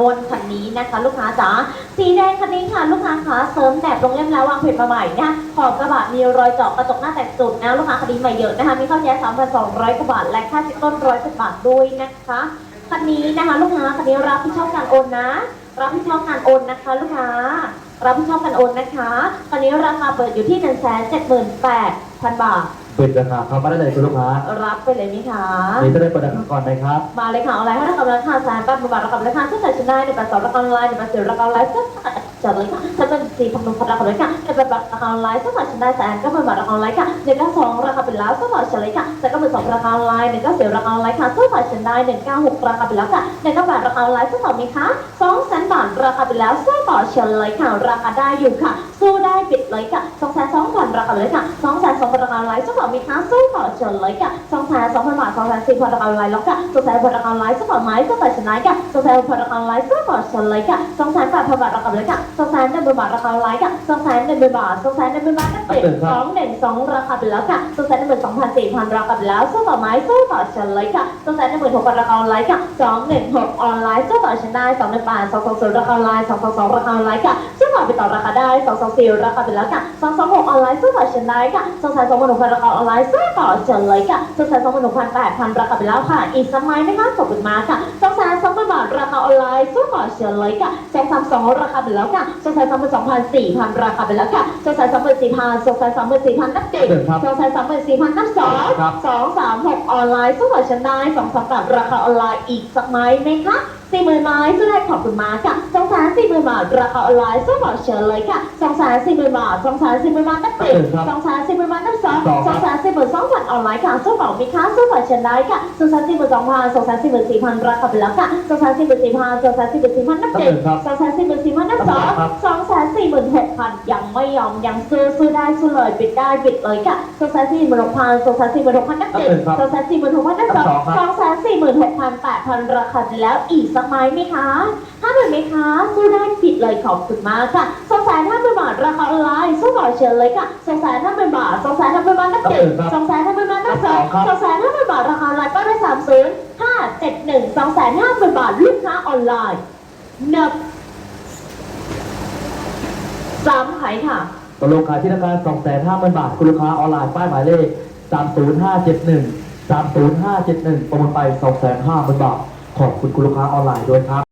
โอนคันนี้นะคะลูกค้าจ๋าสีแดงคันนี้ค่ะลูกค้าคะเสริมแบบลงเล่มแล้ววางเพจมาใหม่นะขอบกระบะมีรอยเจาะกระจกหน้าแตกสุดนะลูกค้าคันนี้ใหม่เยอะนะคะมีข้าวแย้ง3,200กว่าบาทและค่าชิปต้นร้อยสิบบาทด้วยนะคะคันนี้นะคะ ลูกค้าคันนี้รับผิดชอบการโอนนะ รับผิดชอบการโอนนะคะ ลูกค้ารับผิดชอบการโอนนะคะคันนี้ราคาเปิดอยู่ที่1 7 8 0 0 0บาท เปิดราคาเข้ามาได้เลยคุณลูกค้ารับไปเลยไหมคะนี่จะได้เปิดราคาก่อนนะครับ มาเลยค่ะเอาอะไรให้ราคาราคาแสนแปดหมื่นบาทราคาราคาเสื้อใส่ชุดได้ในแบบสองราคาออนไลน์ในแบบเสือราคาออนไลน์เสื้อจัดเลยค่ะจะเป็นสี่พันหนึ่งพันราคาเลยค่ะในแบบราคาออนไลน์เสื้อใส่ชุดได้แสนก็เป็นบาทราคาออนไลน์ค่ะหนึ่งเก้าสองราคาเป็นแล้วเสื้อใส่ชุดเลยค่ะแต่ก็เป็นสองราคาออนไลน์หนึ่งเก้าสี่ราคาออนไลน์ค่ะเสื้อใส่ชุดได้หนึ่งเก้าหกราคาเป็นแล้วค่ะหนึ่งเก้าแปดราคาออนไลน์เสื้อใส่มีค่ะสองแสนบาทราคาเป็นแล้วเสื้อต่อเฉลยค่ะราคาได้อยู่ค่ะ สู้ได้ปิดเลยค่ะสองแสนสองพันราคาเลยค่ะสองแสนสองพันราคาออนไลน์เสื้อต่อมีค่ะสู้ต่อเฉลยค่ะสองแสนสองพันบาทสองแสนสี่พันราคาออนไลน์แล้วค่ะสองแสนพันราคาออนไลน์เสื้อต่อไม้เสื้อใส่ชุดได้ค่ะสองแสนพันราคาออนไลน์เสื้อต่อเฉลยค่ะสองแสนแปดพันบาทราคาเลยค่ะสองแสนหนึ่งพันบาทราคาออนไลน์ค่ะสองแสนหนึ่งพันบาทสองแสนหนึ่งพันบาทนั่นเองสองหนึ่งสองราคาไปแล้วค่ะสองแสนหนึ่งหมื่นสองพันสี่พันราคาไปแล้วเสื้อต่อไม้เสื้อต่อเฉลยค่ะสองแสนหนึ่งหมื่นหกพันราคาออนไลน์ค่ะสองหนึ่งหกออนไลน์เสื้อต่อชนะสองหนึ่งแปดสองสองศูนย์ราคาออนไลน์สองสองสองราคาออนไลน์ค่ะเสื้อ ต่อไปต่อราคาได้สองสองสี่ราคาไปแล้วค่ะสองสองหกออนไลน์เสื้อต่อชนะค่ะสองแสนสองหมื่นหกพันราคาออนไลน์เสื้อต่อเฉลยค่ะสองแสนสองหมื่นหกพันแปดพันราคาไปแล้วค่ะ อีกสมัยนะคะขอบคุณมากค่ะสองแสนสองพันบาทราคาออนไลน์เสื้อต่อเฉลยค่ะสองสามสองราคาไปแล้วค่ะสองแสนสองหมื่นสองพันสี่พันราคาไปแล้วค่ะสองแสนสองหมื่นสี่พันสองแสนสองหมื่นสี่พันนับเด็กครับสองแสนสองหมื่นสี่พันนับสองครับสองสามหกออนไลน์สู้กับฉันได้สองสามแปดราคาออนไลน์อีกสักไหมไหมคะ สี่หมื่นไม้ซื้อได้ขอบคุณมากค่ะสองแสนสี่หมื่นบาทราคาออนไลน์สู้กับเชิญเลยค่ะสองแสนสี่หมื่นบาทสองแสนสี่หมื่นบาทนับเด็กครับสองแสนสี่หมื่นบาทนับสองสองสองแสนสี่หมื่นสองพันออนไลน์ค่ะสู้บอกมีค้าสู้กับฉันได้ค่ะสองแสนสี่หมื่นสองพันสองแสนสี่หมื่นสี่พันราคาไปแล้วค่ะสองแสนสี่หมื่นสี่พันสองแสนสี่หมื่นสี่พันนับเด็กครับสองแสนสี่หมื่นสี่พันนับสองสองแสนสี่หมื่นหกพันยังไม่ยอมยังซื้อซื้อได้ซื้อเลยปิดได้ปิดเลยค่ะสองแสนสี่หมื่นหกพันสองแสนสี่หมื่นหกพันนับเด็กครับสองแสนสี่หมื่นหกพันนับสองสองแสนสี่หมื่นหกพันแปดพันราคาแล้วอีกสกไม้ไหมคะห้าหมื่นไหมคะซื้อได้ปิดเลยขอบคุณมากค่ะสองแสนห้าหมื่นบาทราคาออนไลน์สู้ต่อเชิญเลยค่ะสองแสนห้าหมื่นบาทสองแสนห้าหมื่นบาทนับเด็กครับสองแสนห้าหมื่นบาทนับสองครับสองแสนห้าหมื่นบาทราคาออนไลน์ก็ได้สามศูนย์ห้าเจ็ดหนึ่งสองแสนห้าหมื่นบาทลูกค้าออนไลน์นับสามไขค่ะตกลงขายที่ราคา250,000 บาท คุณลูกค้าออนไลน์ป้ายหมายเลข 30571 30571 ประมูลไป 250,000 บาท ขอบคุณคุณลูกค้าออนไลน์ด้วยครับ